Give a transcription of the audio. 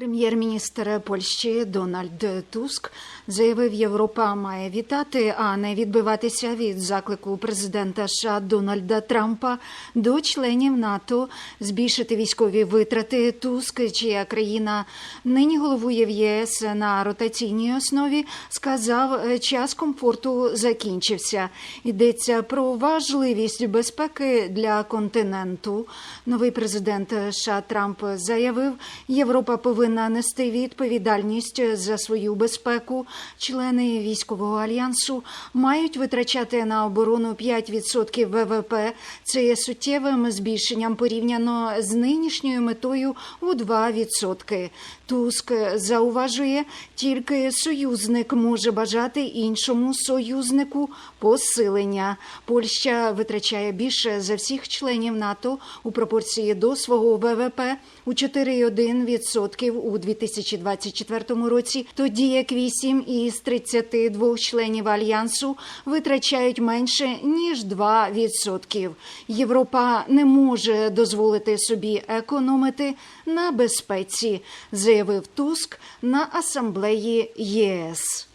Прем'єр-міністр Польщі Дональд Туск заявив, Європа має вітати, а не відбиватися від заклику президента США Дональда Трампа до членів НАТО збільшити військові витрати. Туск, чия країна нині головує в ЄС на ротаційній основі, сказав, час комфорту закінчився. Йдеться про важливість безпеки для континенту. Новий президент США Трамп заявив, Європа повинна нести відповідальність за свою безпеку. Члени військового альянсу мають витрачати на оборону 5% ВВП. Це є суттєвим збільшенням порівняно з нинішньою метою у 2%. Туск зауважує, тільки союзник може бажати іншому союзнику посилення. Польща витрачає більше за всіх членів НАТО у пропорції до свого ВВП у 4,1% у 2024 році, тоді як 8 із 32 членів альянсу витрачають менше ніж 2%. Європа не може дозволити собі економити на безпеці, заявив Туск на асамблеї ЄС.